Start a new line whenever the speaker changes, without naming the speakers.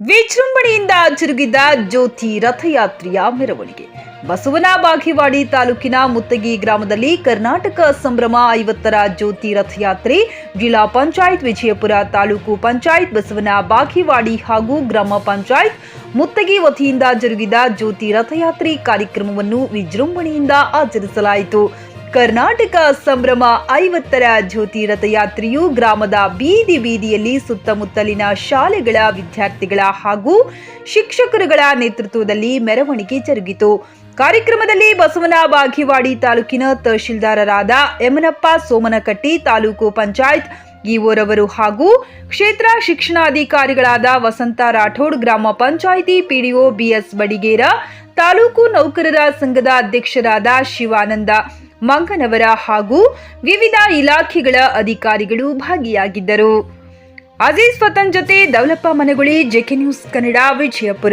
ವಿಜೃಂಭಣೆಯಿಂದ ಜರುಗಿದ ಜ್ಯೋತಿ ರಥಯಾತ್ರೆಯ ಮೆರವಣಿಗೆ. ಬಸವನ ಬಾಗೇವಾಡಿ ತಾಲೂಕಿನ ಮುತ್ತಗಿ ಗ್ರಾಮದಲ್ಲಿ ಕರ್ನಾಟಕ ಸಂಭ್ರಮ ಐವತ್ತರ ಜ್ಯೋತಿ ರಥಯಾತ್ರೆ, ಜಿಲ್ಲಾ ಪಂಚಾಯತ್ ವಿಜಯಪುರ ತಾಲೂಕು ಪಂಚಾಯತ್ ಬಸವನ ಬಾಗೇವಾಡಿ ಹಾಗೂ ಗ್ರಾಮ ಪಂಚಾಯತ್ ಮುತ್ತಗಿ ವತಿಯಿಂದ ಜರುಗಿದ ಜ್ಯೋತಿ ರಥಯಾತ್ರೆ ಕಾರ್ಯಕ್ರಮವನ್ನು ವಿಜೃಂಭಣೆಯಿಂದ ಆಚರಿಸಲಾಯಿತು. ಕರ್ನಾಟಕ ಸಂಭ್ರಮ ಐವತ್ತರ ಜ್ಯೋತಿ ರಥಯಾತ್ರೆಯು ಗ್ರಾಮದ ಬೀದಿ ಬೀದಿಯಲ್ಲಿ ಸುತ್ತಮುತ್ತಲಿನ ಶಾಲೆಗಳ ವಿದ್ಯಾರ್ಥಿಗಳ ಹಾಗೂ ಶಿಕ್ಷಕರುಗಳ ನೇತೃತ್ವದಲ್ಲಿ ಮೆರವಣಿಗೆ ಜರುಗಿತು. ಕಾರ್ಯಕ್ರಮದಲ್ಲಿ ಬಸವನ ಬಾಘಿವಾಡಿ ತಾಲೂಕಿನ ತಹಶೀಲ್ದಾರರಾದ ಯಮನಪ್ಪ ಸೋಮನಕಟ್ಟಿ ತಾಲೂಕು ಪಂಚಾಯತ್ ಇಒರವರು ಹಾಗೂ ಕ್ಷೇತ್ರ ಶಿಕ್ಷಣಾಧಿಕಾರಿಗಳಾದ ವಸಂತ ರಾಠೋಡ್, ಗ್ರಾಮ ಪಂಚಾಯಿತಿ ಪಿಡಿಒ ಬಿಎಸ್ ಬಡಿಗೇರ, ತಾಲೂಕು ನೌಕರರ ಸಂಘದ ಅಧ್ಯಕ್ಷರಾದ ಶಿವಾನಂದ ಮಂಗನವರ ಹಾಗೂ ವಿವಿಧ ಇಲಾಖೆಗಳ ಅಧಿಕಾರಿಗಳು ಭಾಗಿಯಾಗಿದ್ದರು. ಅಜೀಜ್ ಫತನ್ ಜೊತೆ ದೌಲಪ್ಪ ಮನಗುಳಿ, ಜೆಕೆ ನ್ಯೂಸ್ ಕನ್ನಡ, ವಿಜಯಪುರ.